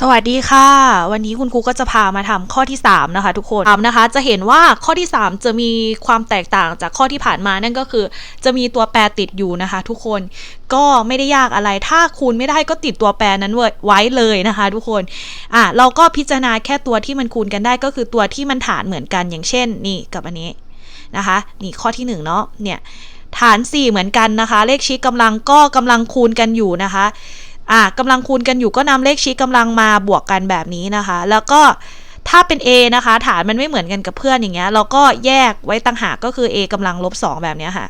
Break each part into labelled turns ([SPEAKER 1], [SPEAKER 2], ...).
[SPEAKER 1] สวัสดีค่ะ วันนี้คุณครูก็จะพามาทำข้อที่ 3 นะคะ ทุกคนถามนะคะ จะเห็นว่าข้อที่ 3 จะมีความแตกต่างจากข้อที่ผ่านมานั่นก็คือ จะมีตัวแปรติดอยู่นะคะ ทุกคนก็ไม่ได้ยากอะไรถ้าคูณไม่ได้ก็ติดตัวแปรนั้นไว้เลยนะคะ ทุกคนอะเราก็พิจารณาแค่ตัวที่มันคูณกันได้ก็คือตัวที่มันฐานเหมือนกันอย่างเช่น นี่กับอันนี้นะคะ นี่ข้อที่1เนาะเนี่ยฐาน 4 เหมือนกันนะคะ เลขชี้กำลังก็กำลังคูณกันอยู่นะคะ อะกำลังคูณกันอยู่ก็นำเลขชี้กำลังมาบวกกันแบบนี้นะคะ แล้วก็ถ้าเป็น a นะคะ ฐานมันไม่เหมือนกันกับเพื่อนอย่างเงี้ย เราก็แยกไว้ต่างหากก็คือ a กำลังลบ2แบบเนี้ยค่ะ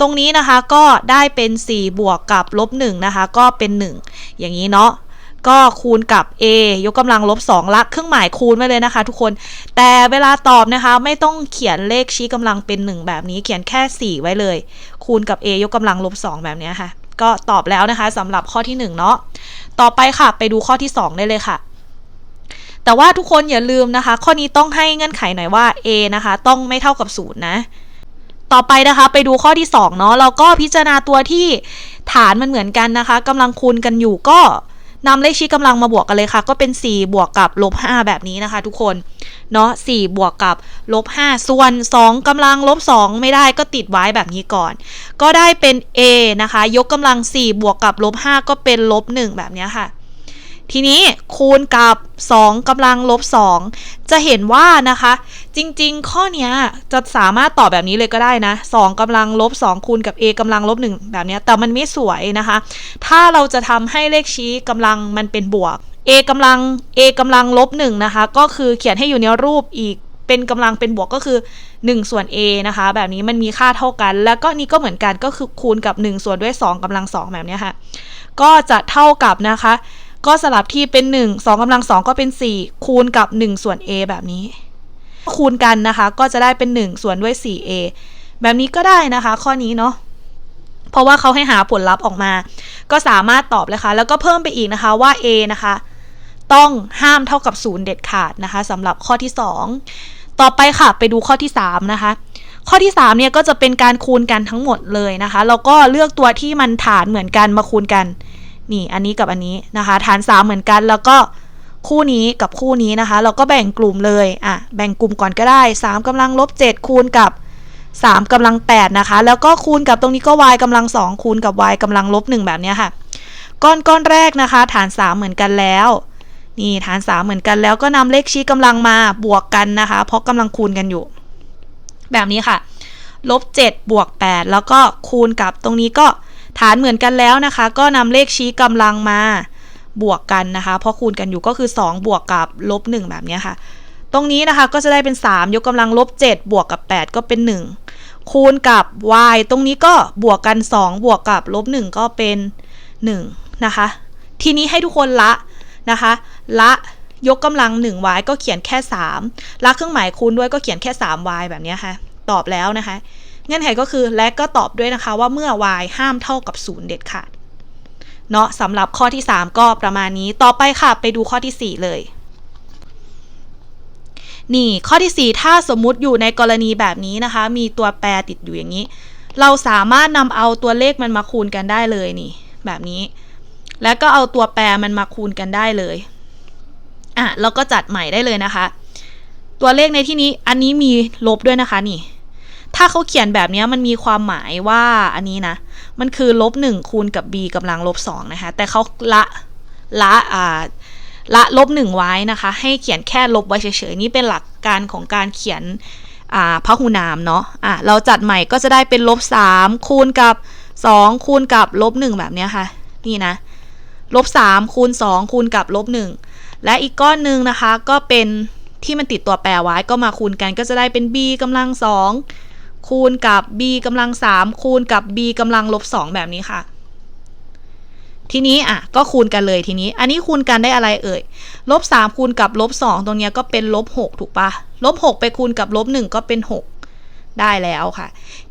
[SPEAKER 1] ตรงนี้นะคะก็ได้เป็น 4 บวกกับลบ1นะคะ ก็เป็น 1 อย่างนี้เนาะก็คูณกับ a ยกกำลังลบ2ละเครื่องหมายคูณไว้เลยนะคะ ทุกคน แต่เวลาตอบนะคะ ไม่ต้องเขียนเลขชี้กำลังเป็น 1 แบบนี้ เขียนแค่ 4 ไว้เลย คูณกับ a ยกกำลังลบ2แบบเนี้ยค่ะ ก็ตอบแล้วนะคะสำหรับข้อที่1เนาะต่อไปค่ะไปดูข้อที่ 2 ได้เลยค่ะ แต่ว่าทุกคนอย่าลืมนะคะ ข้อนี้ต้องให้เงื่อนไขหน่อยว่า a นะคะ ต้องไม่เท่ากับ0นะต่อไปนะคะไปดูข้อที่2เนาะเราก็พิจารณาตัวที่ฐานมันเหมือนกันนะคะกำลังคูณกันอยู่ก็นำเลขชี้กำลังมาบวกกันเลยค่ะ ก็เป็น 4 บวกกับลบ5แบบนี้นะคะ ทุกคน เนาะ4บวกกับลบ5ส่วน 2กำลังลบ 2 ไม่ได้ก็ติดไว้แบบนี้ก่อน ก็ได้เป็น a นะคะ ยกกำลัง 4 บวกกับลบ 5 ก็เป็นลบ 1 แบบนี้ค่ะ ทีนี้คูณกับ 2กำลังลบ 2 จะเห็นว่านะคะ จริงๆ ข้อนี้จะสามารถตอบแบบนี้เลยก็ได้นะ 2กำลังลบ 2 คูณกับ a กำลังลบ 1 แบบนี้แต่มันไม่สวยนะคะ ถ้าเราจะทำให้เลขชี้กำลังมันเป็นบวก a กำลัง a กำลังลบ1นะคะ ก็คือเขียนให้อยู่ในรูปอีกเป็นกำลังเป็นบวกก็คือ 1 ส่วน a นะคะ แบบนี้มันมีค่าเท่ากัน แล้วก็นี่ก็เหมือนกันก็คือคูณกับ 1 ส่วนด้วย 2กำลัง 2 แบบนี้ค่ะ ก็จะเท่ากับนะคะ ก็สลับที่เป็น 1 2กำลัง 2 ก็เป็น 4 คูณกับ 1 ส่วน a แบบนี้ คูณกันนะคะ ก็จะได้เป็น 1 ส่วนด้วย 4a แบบนี้ก็ได้นะคะ ข้อนี้เนาะเพราะว่าเขาให้หาผลลัพธ์ออกมา ก็สามารถตอบเลยค่ะแล้วก็เพิ่มไปอีกนะคะว่า a นะคะ ต้องห้ามเท่ากับ0เด็ดขาดนะคะสำหรับข้อที่ 2 ต่อไปค่ะไปดูข้อที่ 3 นะคะ ข้อที่3เนี่ยก็จะเป็นการคูณกันทั้งหมดเลยนะคะแล้วก็เลือกตัวที่มันฐานเหมือนกันมาคูณกันนี่อันนี้กับอันนี้นะคะ ฐาน 3 เหมือนกันแล้วก็คู่นี้กับคู่นี้นะคะ เราก็แบ่งกลุ่มเลยอะแบ่งกลุ่มก่อนก็ได้ 3กำลังลบ 7 คูณกับ 3กำลัง 8 นะคะ แล้วก็คูณกับตรงนี้ก็ y กำลัง 2 คูณกับ y กำลังลบ 1 แบบนี้ค่ะ ก้อนก้อนแรกนะคะ ฐาน 3 เหมือนกันแล้ว นี่ฐาน 3 เหมือนกันแล้วก็นำเลขชี้กำลังมาบวกกันนะคะ เพราะกำลังคูณกันอยู่ แบบนี้ค่ะลบ7บวก8แล้วก็คูณกับตรงนี้ก็ฐานเหมือนกันแล้วนะคะ ก็นำเลขชี้กำลังมาบวกกันนะคะ เพราะคูณกันอยู่ก็คือ 2 บวกกับลบ1แบบนี้ค่ะ ตรงนี้นะคะก็จะได้เป็น 3 ยกกำลังลบ7บวกกับ 8 ก็เป็น 1 คูณกับ y ตรงนี้ก็บวกกัน 2 บวกกับลบ1ก็เป็น 1 นะคะ ทีนี้ให้ทุกคนละ นะคะ ละยกกำลัง 1y ก็เขียนแค่ 3 ละเครื่องหมายคูณด้วยก็เขียนแค่ 3y แบบนี้ค่ะ ตอบแล้วนะคะ เงื่อนไขก็คือและก็ตอบด้วยนะคะว่าเมื่อ y ห้ามเท่ากับ 0 เด็ดขาดเนาะสำหรับข้อที่ 3 ก็ประมาณนี้ต่อไปค่ะ ไปดูข้อที่ 4 เลย นี่ข้อที่ 4 ถ้าสมมุติอยู่ในกรณีแบบนี้นะคะ มีตัวแปรติดอยู่อย่างนี้ เราสามารถนำเอาตัวเลขมันมาคูณกันได้เลยนี่ แบบนี้ แล้วก็เอาตัวแปรมันมาคูณกันได้เลยอะแล้วก็จัดใหม่ได้เลยนะคะ ตัวเลขในที่นี้อันนี้มีลบด้วยนะคะนี่ ถ้าเขาเขียนแบบนี้มันมีความหมายว่าอันนี้นะ มันคือลบหนึ่งคูณกับ b กำลังลบสองนะคะ แต่เขาละละอ่าละลบหนึ่งไว้นะคะ ให้เขียนแค่ลบไว้เฉยๆนี่เป็นหลักการของการเขียนอ่าพหูนามเนาะอะเราจัดใหม่ก็จะได้เป็นลบสามคูณกับสองคูณกับลบหนึ่งแบบนี้ค่ะ นี่นะ ลบสามคูณสองคูณกับลบหนึ่งและอีกก้อนหนึ่งนะคะ ก็เป็นที่มันติดตัวแปรไว้ก็มาคูณกันก็จะได้เป็น b กำลังสองคูณกับ b กำลัง 3 คูณกับ b กำลังลบ2แบบนี้ค่ะ ทีนี้อะก็คูณกันเลยทีนี้ อันนี้คูณกันได้อะไรเอ่ยลบ3คูณกับลบ2ตรงนี้ก็เป็นลบ6ถูกปะลบ6ไปคูณกับลบ1ก็เป็น 6 ได้แล้วค่ะ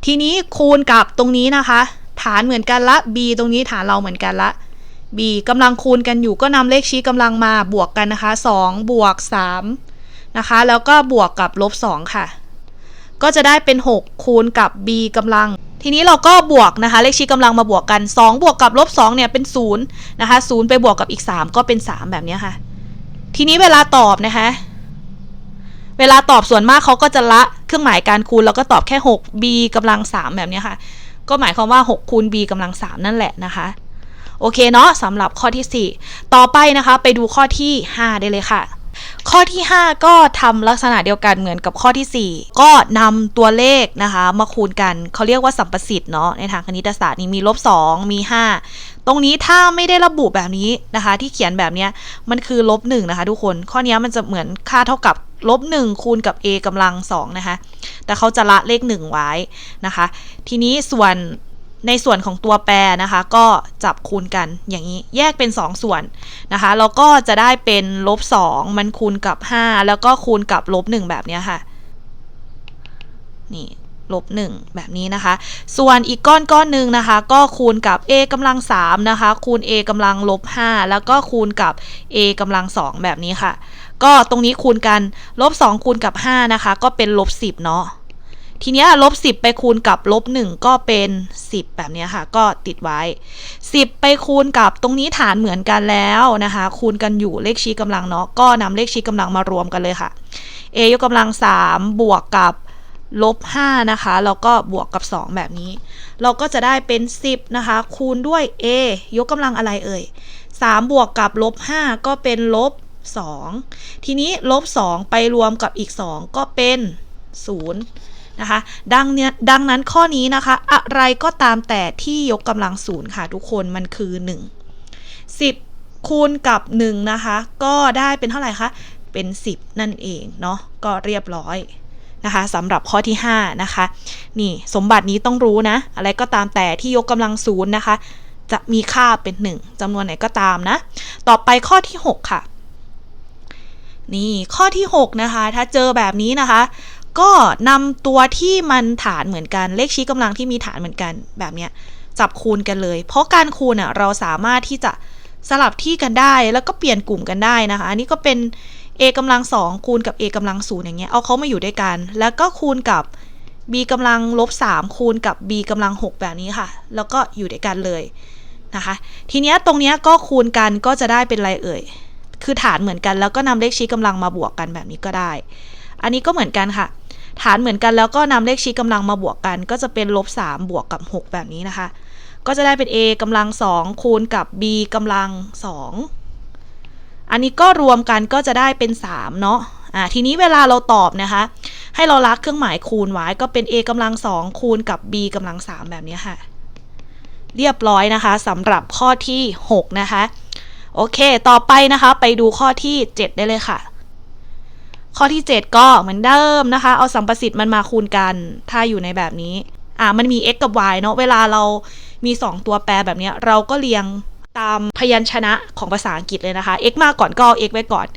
[SPEAKER 1] ทีนี้คูณกับตรงนี้นะคะ ฐานเหมือนกันละ b ตรงนี้ฐานเราเหมือนกันละ b กำลังคูณกันอยู่ก็นำเลขชี้กำลังมาบวกกันนะคะ2บวก3นะคะ แล้วก็บวกกับลบ2ค่ะ ก็จะได้เป็น 6 คูณกับ b กำลัง ทีนี้เราก็บวกนะคะ เลขชี้กำลังมาบวกกัน 2 บวกกับลบ2เนี่ยเป็น0นะคะ0ไปบวกกับอีก 3 ก็เป็น 3 แบบนี้ค่ะ ทีนี้เวลาตอบนะคะ เวลาตอบส่วนมากเขาก็จะละเครื่องหมายการคูณแล้วก็ตอบแค่ 6b กำลัง 3 แบบนี้ค่ะ ก็หมายความว่า 6 คูณ b กำลัง 3 นั่นแหละนะคะ โอเคเนาะสำหรับข้อที่ 4 ต่อไปนะคะไปดูข้อที่ 5 ได้เลยค่ะข้อที่ 5 ก็ทำลักษณะเดียวกันเหมือนกับข้อที่ 4 ก็นำตัวเลขนะคะ มาคูณกันเขาเรียกว่าสัมประสิทธิ์เนาะในทางคณิตศาสตร์นี่มีลบ2มี 5 ตรงนี้ถ้าไม่ได้ระบุแบบนี้นะคะ ที่เขียนแบบเนี้ยมันคือลบ1นะคะทุกคนข้อนี้มันจะเหมือนค่าเท่ากับลบ1คูณกับ a กำลัง2นะคะ แต่เขาจะละเลข 1 ไว้นะคะ ทีนี้ส่วน ในส่วนของตัวแปรนะคะ ก็จับคูณกันอย่างนี้แยกเป็น 2 ส่วนนะคะแล้วก็จะได้เป็นลบ2มันคูณกับ 5 แล้วก็คูณกับลบ1แบบนี้ค่ะนี่ลบ1แบบนี้นะคะ ส่วนอีกก้อนก้อนหนึ่งนะคะ ก็คูณกับ a กำลัง3นะคะ คูณ a กำลังลบ5แล้วก็คูณกับ a กำลัง2แบบนี้ค่ะ ก็ตรงนี้คูณกันลบ2คูณกับ5นะคะ ก็เป็นลบ10เนาะ ทีเนี้ยลบ10 ไปคูณกับลบ1ก็เป็น 10 แบบนี้ค่ะ ก็ติดไว้ 10 ไปคูณกับตรงนี้ฐานเหมือนกันแล้วนะคะ คูณกันอยู่เลขชี้กำลังเนาะก็นำเลขชี้กำลังมารวมกันเลยค่ะ a ยกกำลัง 3 บวกกับลบ5นะคะ แล้วก็บวกกับ 2 แบบนี้ เราก็จะได้เป็น 10 นะคะ คูณด้วย a ยกกำลังอะไรเอ่ย 3 บวกกับลบ5ก็เป็นลบ 2 ทีนี้ลบ 2 ไปรวมกับอีก 2 ก็เป็น 0 นะคะ ดังเนี้ยดังนั้นข้อนี้นะคะ อะไรก็ตามแต่ที่ยกกำลังศูนย์ค่ะทุกคนมันคือ 1 10 คูณกับ 1 นะคะ ก็ได้เป็นเท่าไหร่คะ เป็น 10 นั่นเองเนาะก็เรียบร้อยนะคะสำหรับข้อที่ 5 นะคะ นี่สมบัตินี้ต้องรู้นะ อะไรก็ตามแต่ที่ยกกำลังศูนย์นะคะ จะมีค่าเป็น 1จำนวนไหนก็ตามนะ ต่อไปข้อที่ 6 ค่ะ นี่ข้อที่ 6 นะคะ ถ้าเจอแบบนี้นะคะ ก็นำตัวที่มันฐานเหมือนกัน เลขชี้กำลังที่มีฐานเหมือนกันแบบเนี้ยจับคูณกันเลย เพราะการคูณอะเราสามารถที่จะสลับที่กันได้แล้วก็เปลี่ยนกลุ่มกันได้นะคะ อันนี้ก็เป็น a กำลังสองคูณกับ a กำลังศูนย์อย่างเงี้ยเอาเขามาอยู่ด้วยกัน แล้วก็คูณกับ b กำลังลบ3คูณกับ b กำลัง6แบบนี้ค่ะ แล้วก็อยู่ด้วยกันเลยนะคะ ทีเนี้ยตรงเนี้ยก็คูณกันก็จะได้เป็นอะไรเอ่ย คือฐานเหมือนกันแล้วก็นำเลขชี้กำลังมาบวกกันแบบนี้ก็ได้ อันนี้ก็เหมือนกันค่ะ ฐานเหมือนกันแล้วก็นำเลขชี้กำลังมาบวกกัน ก็จะเป็นลบ3บวกกับ 6 แบบนี้นะคะ ก็จะได้เป็น a กำลัง 2 คูณกับ b กำลัง 2 อันนี้ก็รวมกันก็จะได้เป็น3เนาะอ่าทีนี้เวลาเราตอบนะคะ ให้เราลักเครื่องหมายคูณไว้ก็เป็น a กำลัง 2 คูณกับ b กำลัง 3 แบบนี้ค่ะ เรียบร้อยนะคะสำหรับข้อที่ 6 นะคะ โอเค ต่อไปนะคะ ไปดูข้อที่ 7 ได้เลยค่ะ ข้อที่ 7 ก็เหมือนเดิมนะคะ เอาสัมประสิทธิ์มันมาคูณกัน ถ้าอยู่ในแบบนี้ อ่ามันมี x กับ y เนาะ เวลาเรามี 2 ตัวแปรแบบนี้เราก็เรียงตามพยัญชนะของภาษาอังกฤษเลยนะคะ x มาก่อนก็เอา x ไว้ก่อน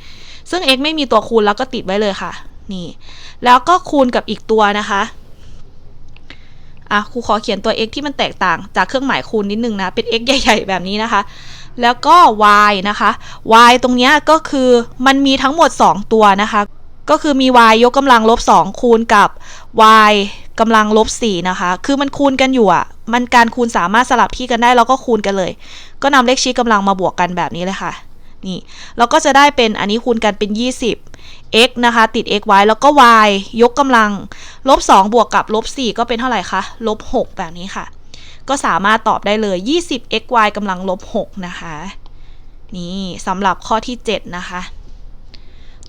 [SPEAKER 1] ซึ่ง x ไม่มีตัวคูณแล้วก็ติดไว้เลยค่ะ นี่ แล้วก็คูณกับอีกตัวนะคะ อะ ครูขอเขียนตัว x ที่มันแตกต่างจากเครื่องหมายคูณนิดนึงนะ เป็น x ใหญ่ ๆ แบบนี้นะคะแล้วก็ y นะคะ y ตรงนี้ก็คือมันมีทั้งหมด 2 ตัวนะคะ ก็คือมี y ยกกำลังลบ2คูณกับ y กำลังลบ4นะคะ คือมันคูณกันอยู่อะมันการคูณสามารถสลับที่กันได้แล้วก็คูณกันเลย ก็นำเลขชี้กำลังมาบวกกันแบบนี้เลยค่ะ นี่เราก็จะได้เป็นอันนี้คูณกันเป็น 20 x นะคะ ติด x ไว้แล้วก็ y ยกกำลังลบ2บวกกับลบ4ก็เป็นเท่าไหร่คะลบ6แบบนี้ค่ะ ก็สามารถตอบได้เลย 20 x y กำลังลบ6นะคะ นี่สำหรับข้อที่ 7 นะคะ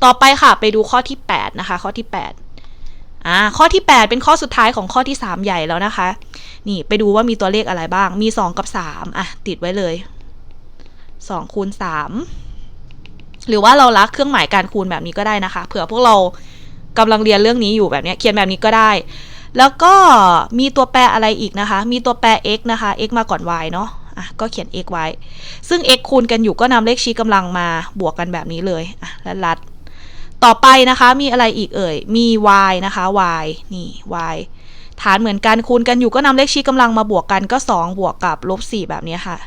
[SPEAKER 1] ต่อไปค่ะไปดูข้อที่ 8 นะคะ ข้อที่ 8อ่าข้อที่ 8 เป็นข้อสุดท้ายของข้อที่ 3 ใหญ่แล้วนะคะ นี่ไปดูว่ามีตัวเลขอะไรบ้าง มี 2 กับ 3 อะ ติดไว้เลย2คูณ3หรือว่าเรารักเครื่องหมายการคูณแบบนี้ก็ได้นะคะ เผื่อพวกเรากำลังเรียนเรื่องนี้อยู่แบบนี้เขียนแบบนี้ก็ได้ แล้วก็มีตัวแปรอะไรอีกนะคะ มีตัวแปร x นะคะ x มาก่อน y เนาะอะก็เขียน x ไว้ ซึ่ง x คูณกันอยู่ก็นำเลขชี้กำลังมาบวกกันแบบนี้เลยอะแล้วรัด ต่อไปนะคะมีอะไรอีกเอ่ย มี y นะคะ y นี่ y ฐานเหมือนกันคูณกันอยู่ก็นำเลขชี้กำลังมาบวกกันก็ 2 บวกกับลบ4แบบนี้ค่ะ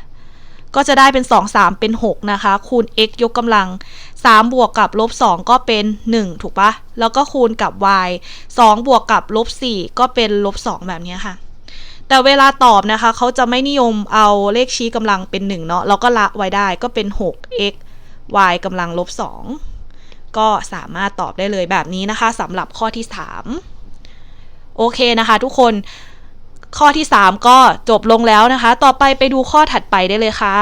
[SPEAKER 1] ก็จะได้เป็น 2 3 เป็น 6 นะคะ คูณ x ยกกำลัง 3 บวกกับลบ2ก็เป็น 1 ถูกปะแล้วก็คูณกับ y 2 บวกกับลบ4ก็เป็นลบ2แบบนี้ค่ะ แต่เวลาตอบนะคะ เขาจะไม่นิยมเอาเลขชี้กำลังเป็น 1 เนาะเราก็ละไว้ได้ก็เป็น 6x y กำลังลบ2 ก็สามารถตอบได้เลยแบบนี้นะคะสำหรับข้อที่ 3 โอเคนะคะ ทุกคนข้อที่ 3 ก็จบลงแล้วนะคะ ต่อไปไปดูข้อถัดไปได้เลยค่ะ